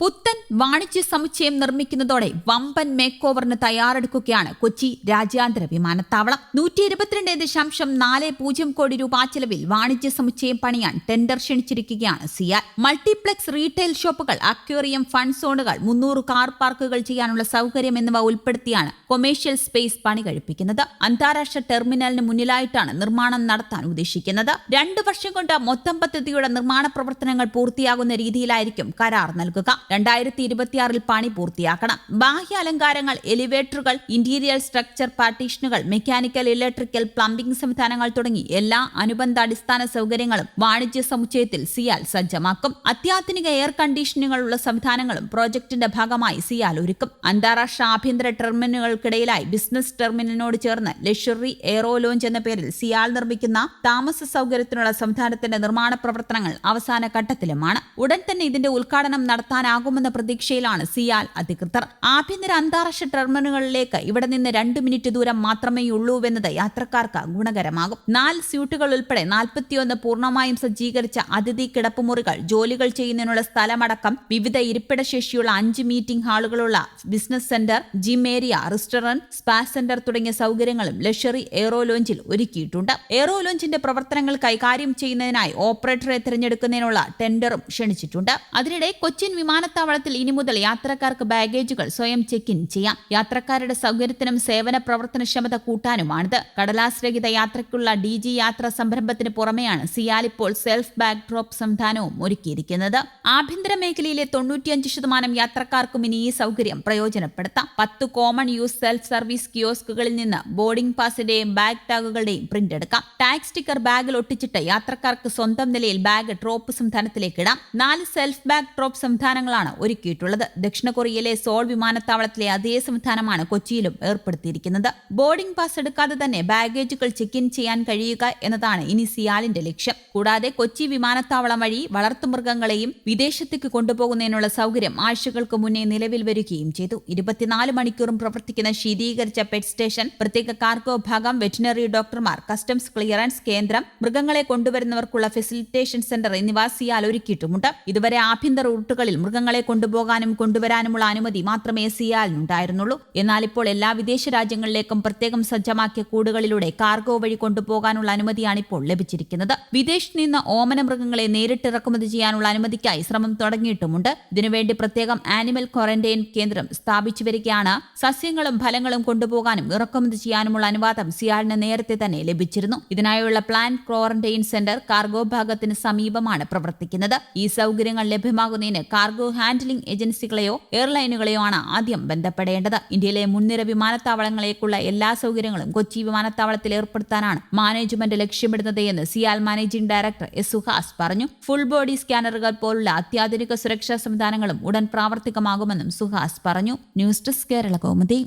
പുത്തൻ വാണിജ്യ സമുച്ചയം നിർമ്മിക്കുന്നതോടെ വമ്പൻ മേക്ക് ഓവറിന് തയ്യാറെടുക്കുകയാണ് കൊച്ചി രാജ്യാന്തര വിമാനത്താവളം. നൂറ്റി ഇരുപത്തിരണ്ട് ദശാംശം നാല് പൂജ്യം കോടി രൂപ ചെലവിൽ വാണിജ്യ സമുച്ചയം പണിയാൻ ടെൻഡർ ക്ഷണിച്ചിരിക്കുകയാണ് സിയാൽ മൾട്ടിപ്ലക്സ് റീറ്റെയിൽ ഷോപ്പുകൾ അക്വേറിയം ഫണ്ട് സോണുകൾ മുന്നൂറ് കാർ പാർക്കുകൾ ചെയ്യാനുള്ള സൗകര്യം എന്നിവ ഉൾപ്പെടുത്തിയാണ് കൊമേഴ്ഷ്യൽ സ്പേസ് പണി കഴിപ്പിക്കുന്നത്. അന്താരാഷ്ട്ര ടെർമിനലിന് മുന്നിലായിട്ടാണ് നിർമ്മാണം നടത്താൻ ഉദ്ദേശിക്കുന്നത്. രണ്ടു വർഷം കൊണ്ട് മൊത്തം പദ്ധതിയുടെ നിർമ്മാണ പ്രവർത്തനങ്ങൾ പൂർത്തിയാകുന്ന രീതിയിലായിരിക്കും കരാർ നൽകുക. രണ്ടായിരത്തി ഇരുപത്തിയാറിൽ പണി പൂർത്തിയാക്കണം. ബാഹ്യ അലങ്കാരങ്ങൾ എലിവേറ്ററുകൾ ഇന്റീരിയർ സ്ട്രക്ചർ പാർട്ടീഷനുകൾ മെക്കാനിക്കൽ ഇലക്ട്രിക്കൽ പ്ലംബിംഗ് സംവിധാനങ്ങൾ തുടങ്ങി എല്ലാ അനുബന്ധ അടിസ്ഥാന സൗകര്യങ്ങളും വാണിജ്യ സമുച്ചയത്തിൽ സിയാൽ സജ്ജമാക്കും. അത്യാധുനിക എയർ കണ്ടീഷനുകളുള്ള സംവിധാനങ്ങളും പ്രോജക്ടിന്റെ ഭാഗമായി സിയാൽ ഒരുക്കും. അന്താരാഷ്ട്ര ആഭ്യന്തര ടെർമിനലുകൾക്കിടയിലായി ബിസിനസ് ടെർമിനലിനോട് ചേർന്ന് ലക്ഷറി എയറോ ലോഞ്ച് എന്ന പേരിൽ സിയാൽ നിർമ്മിക്കുന്ന താമസ സൗകര്യത്തിനുള്ള സംവിധാനത്തിന്റെ നിർമ്മാണ പ്രവർത്തനങ്ങൾ അവസാന ഘട്ടത്തിലുമാണ്. ഉടൻ തന്നെ ഇതിന്റെ ഉദ്ഘാടനം നടത്താനാകുമെന്ന പ്രതീക്ഷയിലാണ് സിയാൽ അധികൃതർ. ആഭ്യന്തര അന്താരാഷ്ട്ര ടെർമിനലുകളിലേക്ക് ഇവിടെ നിന്ന് രണ്ട് മിനിറ്റ് ദൂരം മാത്രമേ ഉള്ളൂവെന്നത് യാത്രക്കാർക്ക് ഗുണകരമാകും. നാല് സ്യൂട്ടുകൾ ഉൾപ്പെടെ നാൽപ്പത്തിയൊന്ന് പൂർണമായും സജ്ജീകരിച്ച അതിഥി കിടപ്പുമുറികൾ ജോലികൾ ചെയ്യുന്നതിനുള്ള സ്ഥലമടക്കം വിവിധ ഇരിപ്പിട ശേഷിയുള്ള അഞ്ച് meeting ഹാളുകളുള്ള business centre gym area restaurant spa centre തുടങ്ങിയ സൗകര്യങ്ങളും ലക്ഷറി എയ്റോ ലോഞ്ചിൽ ഒരുക്കിയിട്ടുണ്ട്. എയ്റോ ലോഞ്ചിന്റെ പ്രവർത്തനങ്ങൾ കൈകാര്യം ചെയ്യുന്നതിനായി ഓപ്പറേറ്ററെ തിരഞ്ഞെടുക്കുന്നതിനുള്ള ടെൻഡറും ക്ഷണിച്ചിട്ടുണ്ട്. അതിനിടെ കൊച്ചിൻ വിമാനത്താവളത്തിൽ ഇനി മുതൽ യാത്രക്കാർക്ക് ബാഗേജുകൾ സ്വയം ചെക്ക് ഇൻ ചെയ്യാം. യാത്രക്കാരുടെ സൗകര്യത്തിനും സേവന പ്രവർത്തനക്ഷമത കൂട്ടാനുമാണിത്. കടലാസ് രഹിത യാത്രയ്ക്കുള്ള ഡി ജി യാത്രാ സംരംഭത്തിന് പുറമെയാണ് സിയാൽ ഇപ്പോൾ സെൽഫ് ബാഗ് ഡ്രോപ്പ് സംവിധാനവും ഒരുക്കിയിരിക്കുന്നത്. ആഭ്യന്തര മേഖലയിലെ തൊണ്ണൂറ്റിയഞ്ച് ശതമാനം യാത്രക്കാർക്കും ഇനി ഈ സൗകര്യം പ്രയോജനപ്പെടുത്താം. പത്ത് കോമൺ യൂസ് സെൽഫ് സർവീസ് കിയോസ്കുകളിൽ നിന്ന് ബോർഡിംഗ് പാസിന്റെയും ബാഗ് ടാഗുകളുടെയും പ്രിന്റ് എടുക്കാം. ടാഗ് സ്റ്റിക്കർ ബാഗിൽ ഒട്ടിച്ചിട്ട് യാത്രക്കാർക്ക് സ്വന്തം നിലയിൽ ബാഗ് ഡ്രോപ്പ് സംവിധാനത്തിലേക്ക് ഇടാം. നാല് സെൽഫ് ബാഗ് ഡ്രോപ്പ് സംവിധാനങ്ങളാണ് ഒരുക്കിയിട്ടുള്ളത്. ദക്ഷിണ കൊറിയയിലെ സോൾ വിമാനത്താവളത്തിലെ അതേ സംവിധാനമാണ് കൊച്ചിയിലും ഏർപ്പെടുത്തിയിരിക്കുന്നത്. ബോർഡിംഗ് പാസ് എടുക്കാതെ തന്നെ ബാഗേജുകൾ ചെക്ക് ഇൻ ചെയ്യാൻ കഴിയുക എന്നതാണ് ഇനി സിയാലിന്റെ ലക്ഷ്യം. കൂടാതെ കൊച്ചി വിമാനത്താവളം വഴി വളർത്തുമൃഗങ്ങളെയും വിദേശത്തേക്ക് കൊണ്ടുപോകുന്നതിനുള്ള സൗകര്യം ആഴ്ചകൾക്ക് മുന്നേ നിലവിൽ വരികയും ചെയ്തു. ഇരുപത്തിനാല് മണിക്കൂറും പ്രവർത്തിക്കുന്ന ശീതീകരിച്ച പെറ്റ് സ്റ്റേഷൻ പ്രത്യേക കാർഗോ ഭാഗം വെറ്റിനറി ഡോക്ടർമാർ കസ്റ്റംസ് ക്ലിയറൻസ് കേന്ദ്രം മൃഗങ്ങളെ കൊണ്ടുവരുന്നവർക്കുള്ള ഫെസിലിറ്റേഷൻ സെന്റർ എന്നിവ സിയാൽ ഒരുക്കിയിട്ടുമുണ്ട്. ഇതുവരെ ആഭ്യന്തര റൂട്ടുകളിൽ മൃഗങ്ങളെ കൊണ്ടുപോകാനും കൊണ്ടുവരാനുമുള്ള അനുമതി മാത്രമേ സിയാലിനുണ്ടായിരുന്നുള്ളൂ എന്നാൽ ഇപ്പോൾ എല്ലാ വിദേശ രാജ്യങ്ങളിലേക്കും പ്രത്യേകം സജ്ജമാക്കിയ കൂടുകളിലൂടെ കാർഗോ വഴി കൊണ്ടുപോകാനുള്ള അനുമതിയാണ് ഇപ്പോൾ ലഭിച്ചിരിക്കുന്നത്. വിദേശത്ത് നിന്ന് ഓമന മൃഗങ്ങളെ നേരിട്ട് ഇറക്കുമതി ചെയ്യാനുള്ള അനുമതിക്കായി ശ്രമം തുടങ്ങിയിട്ടുമുണ്ട്. ഇതിനുവേണ്ടി പ്രത്യേകം ആനിമൽ ക്വാറന്റൈൻ കേന്ദ്രം സ്ഥാപിച്ചു വരികയാണ്. സസ്യങ്ങളും ഫലങ്ങളും കൊണ്ടുപോകാനും ഇറക്കുമതി ചെയ്യാനുമുള്ള അനുവാദം സിയാലിന് നേരത്തെ തന്നെ ലഭിച്ചിരുന്നു. ഇതിനായുള്ള പ്ലാൻ ക്വാറന്റൈൻ സെന്റർ കാർഗോ ഭാഗത്തിന് സമീപമാണ് പ്രവർത്തിക്കുന്നത്. ഈ സൗകര്യങ്ങൾ ലഭ്യമാകുന്നതിന് കാർഗോ ഹാൻഡ്ലിംഗ് ഏജൻസികളെയോ എയർലൈനുകളെയോ ആണ് ആദ്യം ബന്ധപ്പെടേണ്ടത്. ഇന്ത്യയിലെ മുൻനിര വിമാനത്താവളങ്ങളേക്കുള്ള എല്ലാ സൗകര്യങ്ങളും കൊച്ചി വിമാനത്താവളത്തിൽ ഏർപ്പെടുത്താനാണ് മാനേജ്മെന്റ് ലക്ഷ്യമിടുന്നത് എന്ന് CIAL managing director S Suhas പറഞ്ഞു. ഫുൾ ബോഡി സ്കാനറുകൾ പോലുള്ള അത്യാധുനിക സുരക്ഷാ സംവിധാനങ്ങളും ഉടൻ പ്രാവർത്തികമാകുമെന്നും സുഹാസ് പറഞ്ഞു. News desk Kerala Kaumudi.